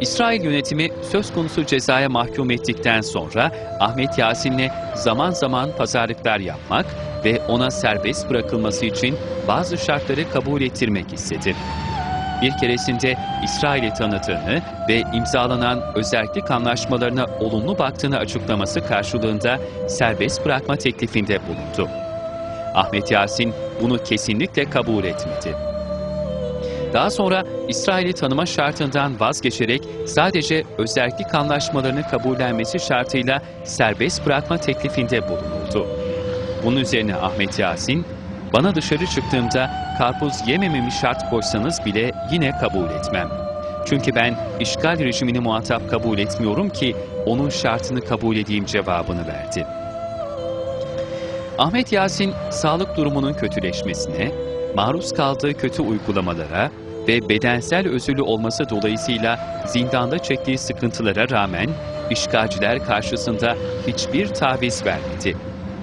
İsrail yönetimi söz konusu cezaya mahkum ettikten sonra Ahmet Yasin'le zaman zaman pazarlıklar yapmak ve ona serbest bırakılması için bazı şartları kabul ettirmek istedi. Bir keresinde İsrail'i tanıdığını ve imzalanan özellik anlaşmalarına olumlu baktığını açıklaması karşılığında serbest bırakma teklifinde bulundu. Ahmet Yasin bunu kesinlikle kabul etmedi. Daha sonra İsrail'i tanıma şartından vazgeçerek sadece özellik anlaşmalarını kabullenmesi şartıyla serbest bırakma teklifinde bulunuldu. Bunun üzerine Ahmet Yasin, bana dışarı çıktığımda karpuz yemememi şart koysanız bile yine kabul etmem. Çünkü ben işgal rejimini muhatap kabul etmiyorum ki onun şartını kabul edeyim cevabını verdi. Ahmet Yasin sağlık durumunun kötüleşmesine, maruz kaldığı kötü uygulamalara ve bedensel özürlü olması dolayısıyla zindanda çektiği sıkıntılara rağmen işgalciler karşısında hiçbir taviz vermedi.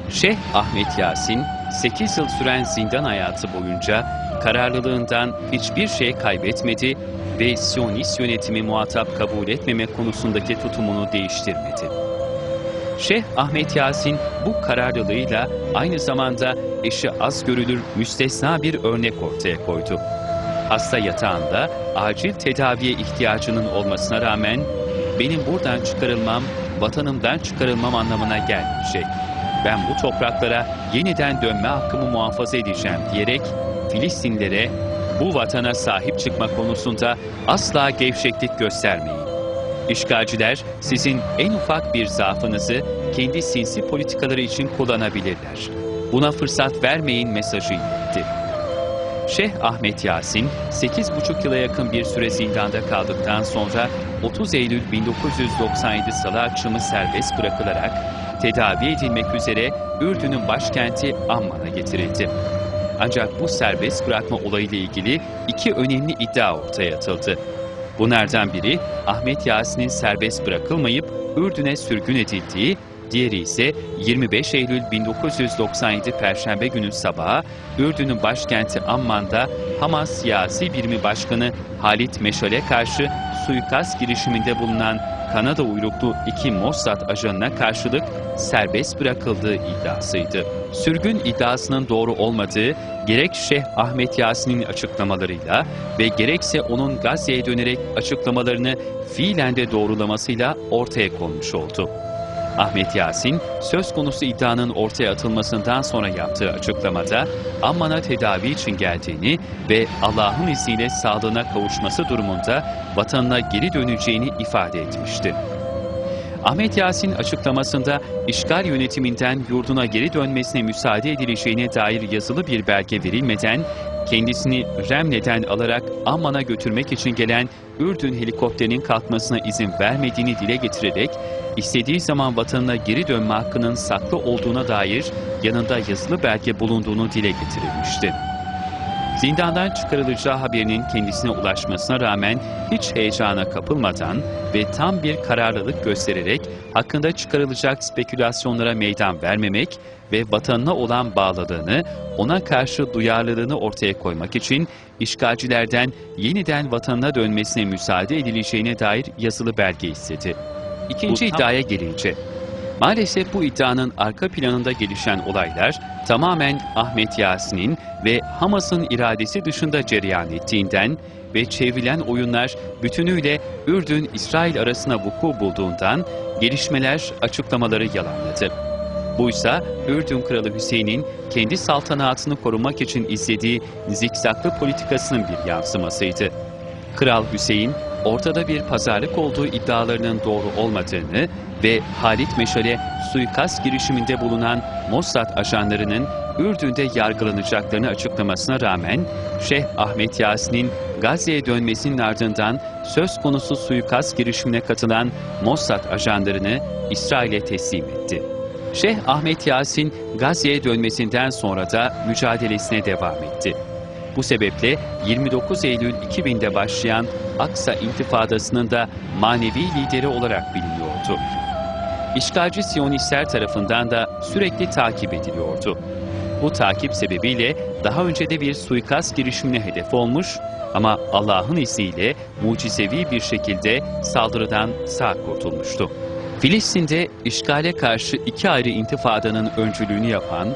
Şeyh Ahmet Yasin 8 yıl süren zindan hayatı boyunca kararlılığından hiçbir şey kaybetmedi ve Siyonist yönetimi muhatap kabul etmeme konusundaki tutumunu değiştirmedi. Şeyh Ahmet Yasin bu kararlılığıyla aynı zamanda eşi az görülür müstesna bir örnek ortaya koydu. Hasta yatağında acil tedaviye ihtiyacının olmasına rağmen benim buradan çıkarılmam, vatanımdan çıkarılmam anlamına gelmeyecek. Ben bu topraklara yeniden dönme hakkımı muhafaza edeceğim diyerek Filistinlere bu vatana sahip çıkma konusunda asla gevşeklik göstermeyin. İşgalciler sizin en ufak bir zaafınızı kendi sinsi politikaları için kullanabilirler. Buna fırsat vermeyin mesajı iletti. Şeyh Ahmet Yasin 8,5 yıla yakın bir süre zindanda kaldıktan sonra 30 Eylül 1997 Salı akşamı serbest bırakılarak tedavi edilmek üzere Ürdün'ün başkenti Amman'a getirildi. Ancak bu serbest bırakma olayıyla ilgili iki önemli iddia ortaya atıldı. Bunlardan biri Ahmet Yasin'in serbest bırakılmayıp Ürdün'e sürgün edildiği, diğeri ise 25 Eylül 1997 Perşembe günü sabahı Ürdün'ün başkenti Amman'da Hamas siyasi birimi başkanı Halit Meşal'e karşı suikast girişiminde bulunan Kanada uyruklu iki Mossad ajanına karşılık serbest bırakıldığı iddiasıydı. Sürgün iddiasının doğru olmadığı gerek Şeyh Ahmet Yasin'in açıklamalarıyla ve gerekse onun Gazze'ye dönerek açıklamalarını fiilen de doğrulamasıyla ortaya konmuş oldu. Ahmet Yasin, söz konusu iddianın ortaya atılmasından sonra yaptığı açıklamada Amman'a tedavi için geldiğini ve Allah'ın izniyle sağlığına kavuşması durumunda vatanına geri döneceğini ifade etmişti. Ahmet Yasin açıklamasında işgal yönetiminden yurduna geri dönmesine müsaade edileceğine dair yazılı bir belge verilmeden kendisini Remle'den alarak Amman'a götürmek için gelen Ürdün helikopterinin kalkmasına izin vermediğini dile getirerek istediği zaman vatanına geri dönme hakkının saklı olduğuna dair yanında yazılı belge bulunduğunu dile getirilmişti. Zindandan çıkarılacağı haberinin kendisine ulaşmasına rağmen hiç heyecana kapılmadan ve tam bir kararlılık göstererek hakkında çıkarılacak spekülasyonlara meydan vermemek ve vatanına olan bağlılığını, ona karşı duyarlılığını ortaya koymak için işgalcilerden yeniden vatanına dönmesine müsaade edileceğine dair yazılı belge istedi. İkinci Bu iddiaya gelince, Maalesef bu iddianın arka planında gelişen olaylar tamamen Ahmet Yasin'in ve Hamas'ın iradesi dışında cereyan ettiğinden ve çevrilen oyunlar bütünüyle Ürdün-İsrail arasına vuku bulduğundan gelişmeler açıklamaları yalanladı. Buysa Ürdün Kralı Hüseyin'in kendi saltanatını korumak için izlediği zikzaklı politikasının bir yansımasıydı. Kral Hüseyin, ortada bir pazarlık olduğu iddialarının doğru olmadığını ve Halit Meşal'e suikast girişiminde bulunan Mossad ajanlarının Ürdün'de yargılanacaklarını açıklamasına rağmen Şeyh Ahmet Yasin'in Gazze'ye dönmesinin ardından söz konusu suikast girişimine katılan Mossad ajanlarını İsrail'e teslim etti. Şeyh Ahmet Yasin Gazze'ye dönmesinden sonra da mücadelesine devam etti. Bu sebeple 29 Eylül 2000'de başlayan Aksa İntifadası'nın da manevi lideri olarak biliniyordu. İşgalci Siyonistler tarafından da sürekli takip ediliyordu. Bu takip sebebiyle daha önce de bir suikast girişimine hedef olmuş Ama Allah'ın izniyle mucizevi bir şekilde saldırıdan sağ kurtulmuştu. Filistin'de işgale karşı iki ayrı intifadanın öncülüğünü yapan,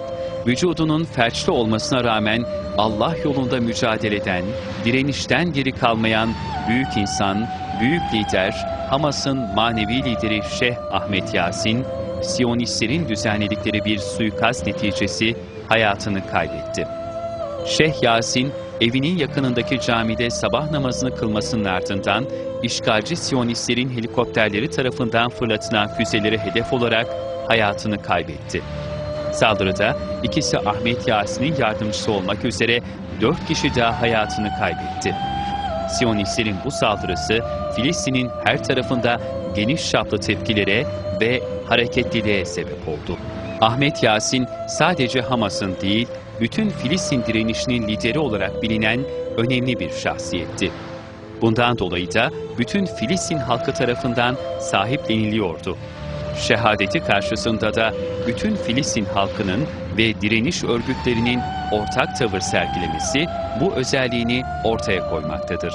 vücudunun felçli olmasına rağmen Allah yolunda mücadele eden, direnişten geri kalmayan büyük insan, büyük lider, Hamas'ın manevi lideri Şeyh Ahmet Yasin, Siyonistlerin düzenledikleri bir suikast neticesi hayatını kaybetti. Şeyh Yasin, evinin yakınındaki camide sabah namazını kılmasının ardından işgalci Siyonistlerin helikopterleri tarafından fırlatılan füzeleri hedef olarak hayatını kaybetti. Saldırıda ikisi Ahmet Yasin'in yardımcısı olmak üzere dört kişi daha hayatını kaybetti. Siyonistlerin bu saldırısı Filistin'in her tarafında geniş çaplı tepkilere ve hareketliliğe sebep oldu. Ahmet Yasin sadece Hamas'ın değil, bütün Filistin direnişinin lideri olarak bilinen önemli bir şahsiyetti. Bundan dolayı da bütün Filistin halkı tarafından sahipleniliyordu. Şehadeti karşısında da bütün Filistin halkının ve direniş örgütlerinin ortak tavır sergilemesi bu özelliğini ortaya koymaktadır.